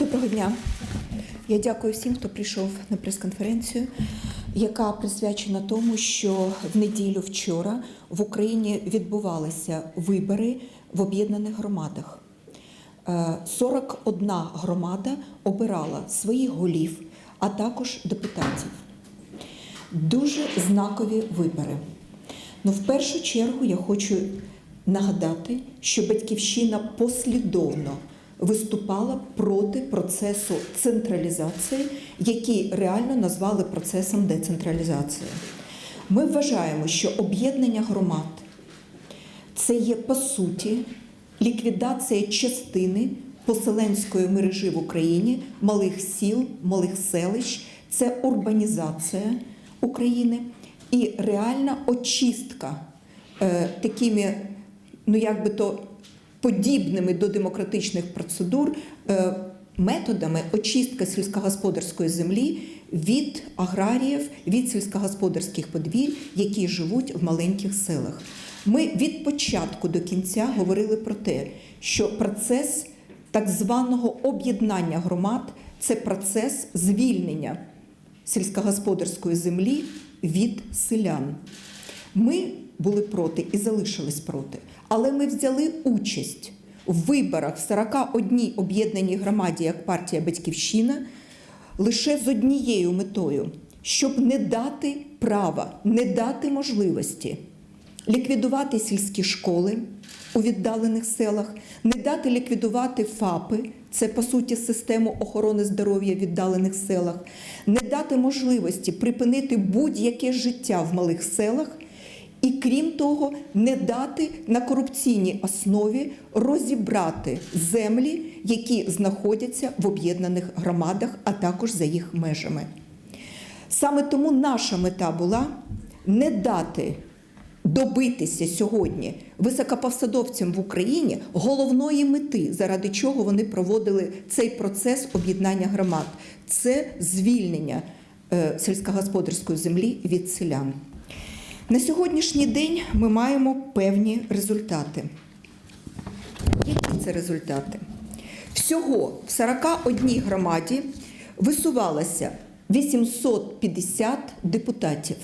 Доброго дня. Я дякую всім, хто прийшов на прес-конференцію, яка присвячена тому, що в неділю вчора в Україні відбувалися вибори в об'єднаних громадах. Е, 41 громада обирала своїх голів, а також депутатів. Дуже знакові вибори. Ну, в першу чергу я хочу нагадати, що батьківщина послідовно виступала проти процесу централізації, який реально назвали процесом децентралізації. Ми вважаємо, що об'єднання громад це є по суті ліквідація частини поселенської мережі в Україні, малих сіл, малих селищ, це урбанізація України і реальна очистка е, такими, ну як би то подібними до демократичних процедур е, методами очистка сільськогосподарської землі від аграріїв, від сільськогосподарських подвір'я, які живуть в маленьких селах. Ми від початку до кінця говорили про те, що процес так званого об'єднання громад це процес звільнення сільськогосподарської землі від селян. Ми були проти і залишились проти, але ми взяли участь в виборах в 41 об'єднаній громаді як партія Батьківщина лише з однією метою, щоб не дати права, не дати можливості ліквідувати сільські школи у віддалених селах, не дати ліквідувати ФАПи, це по суті систему охорони здоров'я в віддалених селах, не дати можливості припинити будь-яке життя в малих селах. І крім того, не дати на корупційній основі розібрати землі, які знаходяться в об'єднаних громадах, а також за їх межами. Саме тому наша мета була не дати добитися сьогодні високопосадовцям в Україні головної мети, заради чого вони проводили цей процес об'єднання громад це звільнення е, сільськогосподарської землі від селян. На сьогоднішній день ми маємо певні результати. Які це результати? Всього в 41 громаді висувалося 850 депутатів.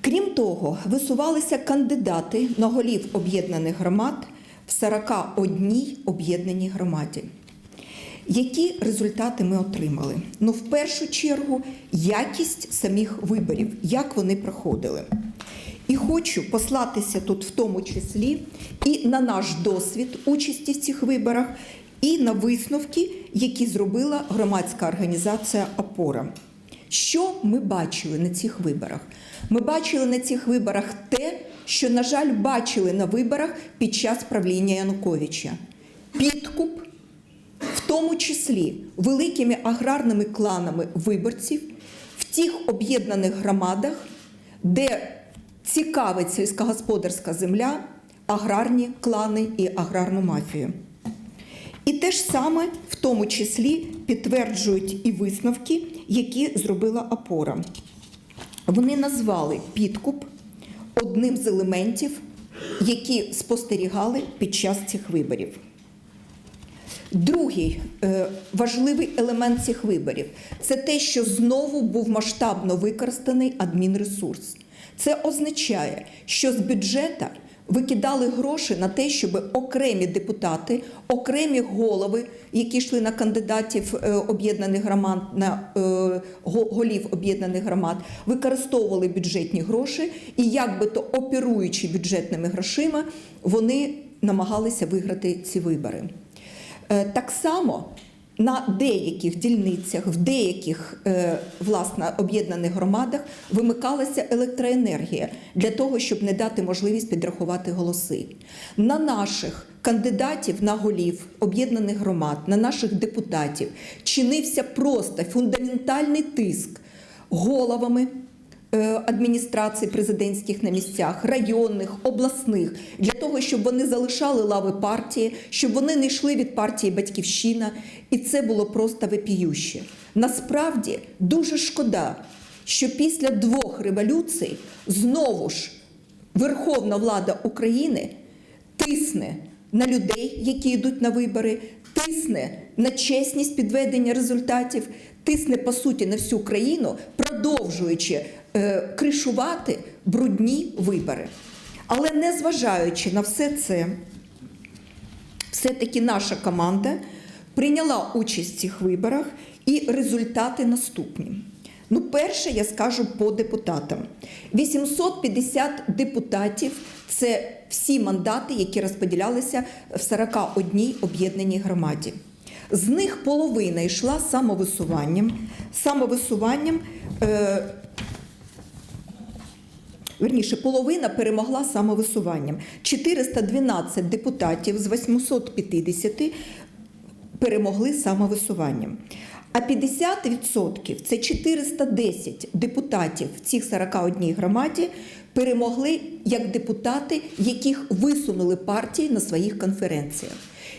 Крім того, висувалися кандидати на голів об'єднаних громад в 41 об'єднаній громаді. Які результати ми отримали? Ну, в першу чергу, якість самих виборів, як вони проходили. І хочу послатися тут в тому числі і на наш досвід участі в цих виборах, і на висновки, які зробила громадська організація Опора. Що ми бачили на цих виборах? Ми бачили на цих виборах те, що, на жаль, бачили на виборах під час правління Януковича: підкуп, тому числі великими аграрними кланами виборців в тих об'єднаних громадах, де цікавить сільськогосподарська земля, аграрні клани і аграрну мафію. І те ж саме в тому числі підтверджують і висновки, які зробила опора. Вони назвали підкуп одним з елементів, які спостерігали під час цих виборів. Другий е, важливий елемент цих виборів це те, що знову був масштабно використаний адмінресурс. Це означає, що з бюджета викидали гроші на те, щоб окремі депутати, окремі голови, які йшли на кандидатів е, об'єднаних громад, на е, голів об'єднаних громад, використовували бюджетні гроші, і якби то оперуючи бюджетними грошима, вони намагалися виграти ці вибори. Е, Так само на деяких дільницях, в деяких е, власне об'єднаних громадах вимикалася електроенергія для того, щоб не дати можливість підрахувати голоси. На наших кандидатів на голів об'єднаних громад, на наших депутатів чинився просто фундаментальний тиск головами адміністрацій президентських на місцях, районних, обласних, для того, щоб вони залишали лави партії, щоб вони не йшли від партії Батьківщина. І це було просто випіюще. Насправді дуже шкода, що після двох революцій знову ж Верховна влада України тисне на людей, які йдуть на вибори, тисне на чесність підведення результатів, тисне по суті на всю країну, продовжуючи е, кришувати брудні вибори. Але незважаючи на все це, все-таки наша команда прийняла участь в цих виборах, і результати наступні. Ну, перше, я скажу по депутатам. 850 депутатів це всі мандати, які розподілялися в 41 об'єднаній громаді. З них половина йшла самовисуванням. Самовисуванням е, Верніше, половина перемогла самовисуванням. 412 депутатів з 850 перемогли самовисуванням. А 50% це 410 депутатів в цих 41 громаді перемогли як депутати, яких висунули партії на своїх конференціях.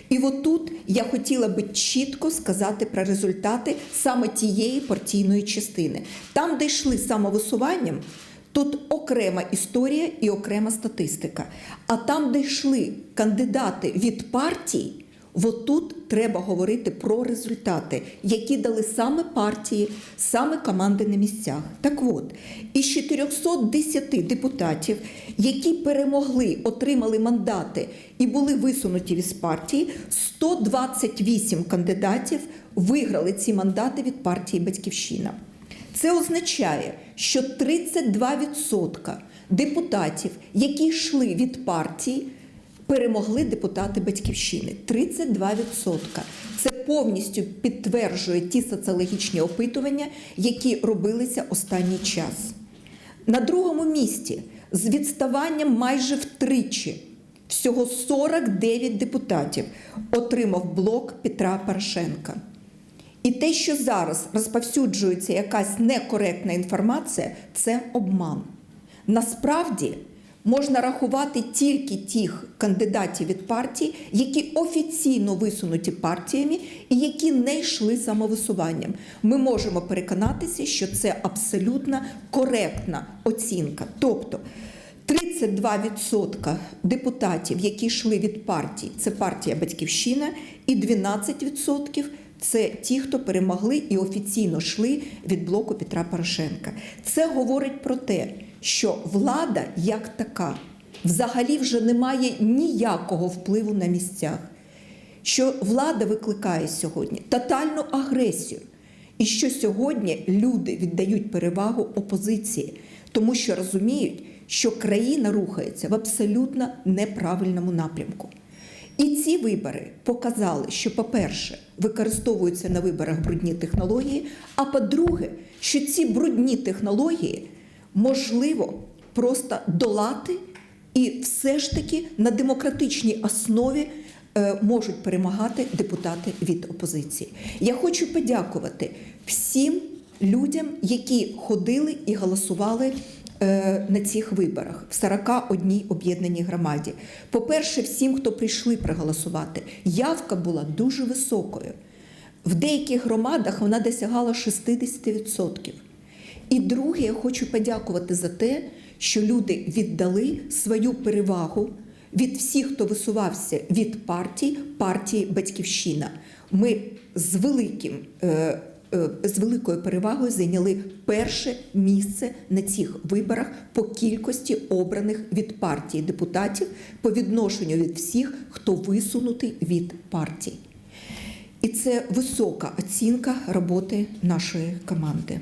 І отут я хотіла би чітко сказати про результати саме тієї партійної частини. Там, де йшли самовисуванням, Тут окрема історія і окрема статистика. А там, де йшли кандидати від партій, отут треба говорити про результати, які дали саме партії, саме команди на місцях. Так от, із 410 депутатів, які перемогли, отримали мандати і були висунуті від партії, 128 кандидатів виграли ці мандати від партії Батьківщина. Це означає, що 32% депутатів, які йшли від партії, перемогли депутати батьківщини. 32%. Це повністю підтверджує ті соціологічні опитування, які робилися останній час. На другому місці з відставанням майже втричі. Всього 49 депутатів отримав блок Петра Порошенка. І те, що зараз розповсюджується якась некоректна інформація, це обман. Насправді можна рахувати тільки тих кандидатів від партій, які офіційно висунуті партіями і які не йшли самовисуванням. Ми можемо переконатися, що це абсолютно коректна оцінка. Тобто 32% депутатів, які йшли від партій, це партія Батьківщина, і 12% це ті, хто перемогли і офіційно йшли від блоку Петра Порошенка. Це говорить про те, що влада як така взагалі вже не має ніякого впливу на місцях, що влада викликає сьогодні тотальну агресію, і що сьогодні люди віддають перевагу опозиції, тому що розуміють, що країна рухається в абсолютно неправильному напрямку. І ці вибори показали, що, по-перше, використовуються на виборах брудні технології, а по-друге, що ці брудні технології можливо просто долати і все ж таки на демократичній основі е, можуть перемагати депутати від опозиції. Я хочу подякувати всім людям, які ходили і голосували на цих виборах в 41 об'єднаній громаді. По-перше, всім, хто прийшли проголосувати, явка була дуже високою. В деяких громадах вона досягала 60%. І друге, я хочу подякувати за те, що люди віддали свою перевагу від всіх, хто висувався від партій, партії Батьківщина. Ми з великим. Е, З великою перевагою зайняли перше місце на цих виборах по кількості обраних від партії депутатів по відношенню від всіх, хто висунутий від партій. І це висока оцінка роботи нашої команди.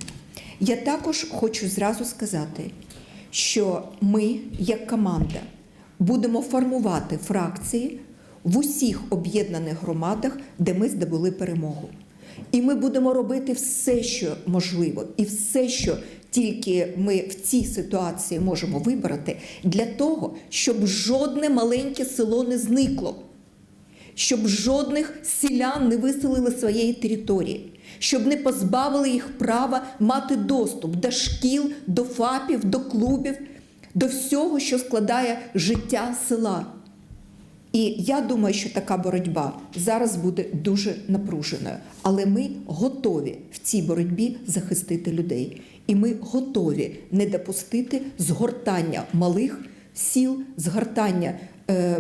Я також хочу зразу сказати, що ми, як команда, будемо формувати фракції в усіх об'єднаних громадах, де ми здобули перемогу. І ми будемо робити все, що можливо, і все, що тільки ми в цій ситуації можемо вибрати, для того, щоб жодне маленьке село не зникло щоб жодних селян не виселили своєї території, щоб не позбавили їх права мати доступ до шкіл, до ФАПів, до клубів, до всього, що складає життя села. І я думаю, що така боротьба зараз буде дуже напруженою. Але ми готові в цій боротьбі захистити людей. І ми готові не допустити згортання малих сіл, згортання е,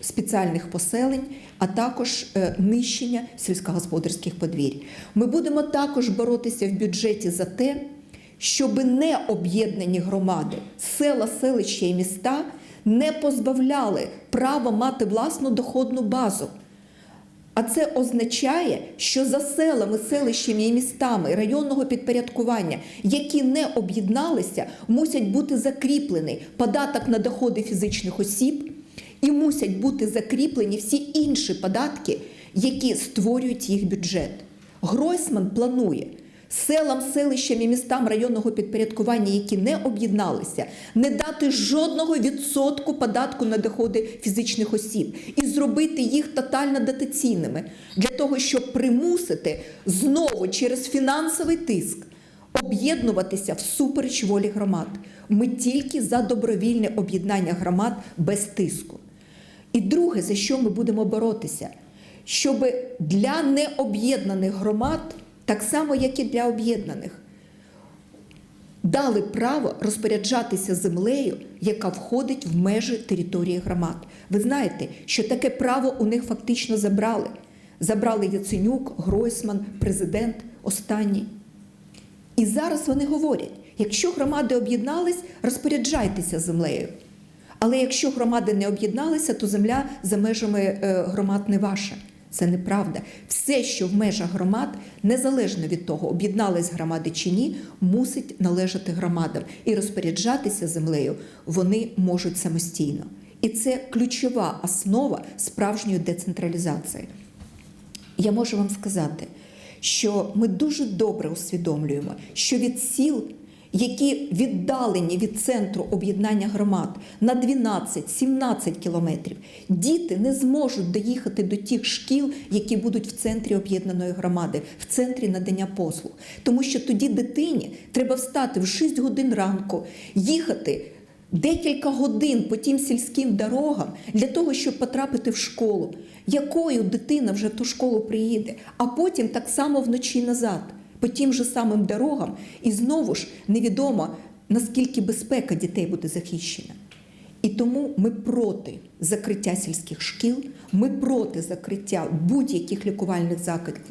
спеціальних поселень, а також е, нищення сільськогосподарських подвір'я. Ми будемо також боротися в бюджеті за те, щоб не об'єднані громади, села, селища і міста не позбавляли права мати власну доходну базу. А це означає, що за селами, селищами і містами районного підпорядкування, які не об'єдналися, мусять бути закріплені податок на доходи фізичних осіб і мусять бути закріплені всі інші податки, які створюють їх бюджет. Гройсман планує селам, селищам і містам районного підпорядкування, які не об'єдналися, не дати жодного відсотку податку на доходи фізичних осіб і зробити їх тотально дотаційними для того, щоб примусити знову через фінансовий тиск об'єднуватися всупереч волі громад. Ми тільки за добровільне об'єднання громад без тиску. І друге, за що ми будемо боротися, щоб для необ'єднаних громад, так само як і для об'єднаних, дали право розпоряджатися землею, яка входить в межі території громад. Ви знаєте, що таке право у них фактично забрали. Забрали Яценюк, Гройсман, президент останній. І зараз вони говорять: якщо громади об'єднались, розпоряджайтеся землею. Але якщо громади не об'єдналися, то земля за межами е, громад не ваша. Це неправда. Все, що в межах громад, незалежно від того, об'єднались громади чи ні, мусить належати громадам. І розпоряджатися землею вони можуть самостійно. І це ключова основа справжньої децентралізації. Я можу вам сказати, що ми дуже добре усвідомлюємо, що від сіл, які віддалені від центру об'єднання громад на 12-17 кілометрів, діти не зможуть доїхати до тих шкіл, які будуть в центрі об'єднаної громади, в центрі надання послуг. Тому що тоді дитині треба встати в 6 годин ранку, їхати. Декілька годин по тим сільським дорогам для того, щоб потрапити в школу, якою дитина вже в ту школу приїде, а потім так само вночі назад, по тим же самим дорогам, і знову ж невідомо, наскільки безпека дітей буде захищена. І тому ми проти закриття сільських шкіл, ми проти закриття будь-яких лікувальних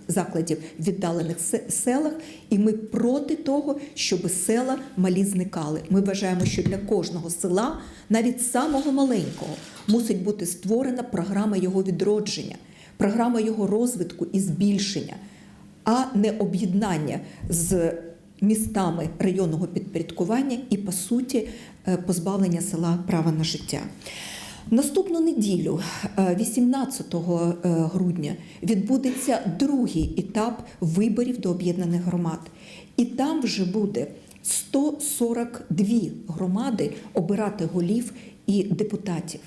закладів в віддалених селах, і ми проти того, щоб села малі зникали. Ми вважаємо, що для кожного села, навіть самого маленького, мусить бути створена програма його відродження, програма його розвитку і збільшення, а не об'єднання з містами районного підпорядкування і, по суті, е, позбавлення села права на життя. Наступну неділю, е, 18 е, грудня, відбудеться другий етап виборів до об'єднаних громад. І там вже буде 142 громади обирати голів і депутатів.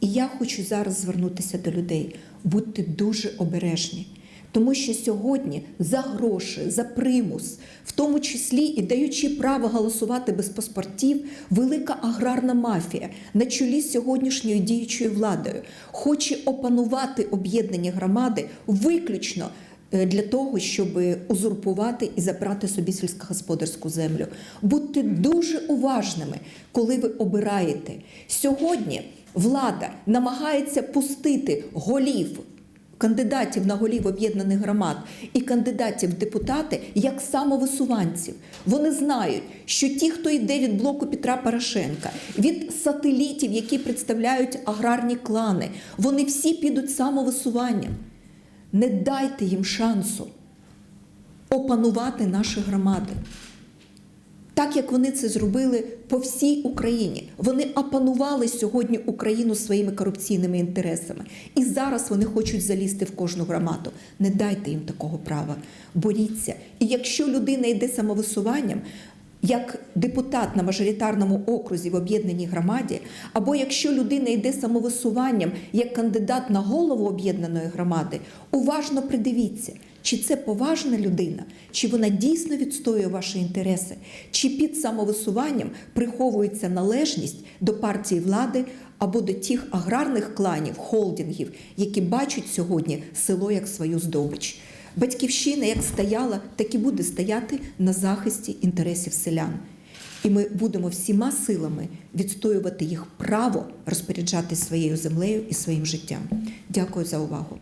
І я хочу зараз звернутися до людей. Будьте дуже обережні. Тому що сьогодні за гроші, за примус, в тому числі і даючи право голосувати без паспортів, велика аграрна мафія на чолі з сьогоднішньою діючою владою хоче опанувати об'єднані громади виключно е, для того, щоб узурпувати і забрати собі сільськогосподарську землю. Будьте дуже уважними, коли ви обираєте. Сьогодні влада намагається пустити голів кандидатів на голів об'єднаних громад і кандидатів в депутати як самовисуванців. Вони знають, що ті, хто йде від блоку Петра Порошенка, від сателітів, які представляють аграрні клани, вони всі підуть самовисуванням. Не дайте їм шансу опанувати наші громади. Так як вони це зробили по всій Україні, вони опанували сьогодні Україну своїми корупційними інтересами, і зараз вони хочуть залізти в кожну громаду. Не дайте їм такого права, боріться. І якщо людина йде самовисуванням, як депутат на мажоритарному окрузі в об'єднаній громаді, або якщо людина йде самовисуванням як кандидат на голову об'єднаної громади, уважно придивіться, чи це поважна людина, чи вона дійсно відстоює ваші інтереси, чи під самовисуванням приховується належність до партії влади або до тих аграрних кланів, холдингів, які бачать сьогодні село як свою здобич. Батьківщина як стояла, так і буде стояти на захисті інтересів селян. і ми будемо всіма силами відстоювати їх право розпоряджатися своєю землею і своїм життям. Дякую за увагу.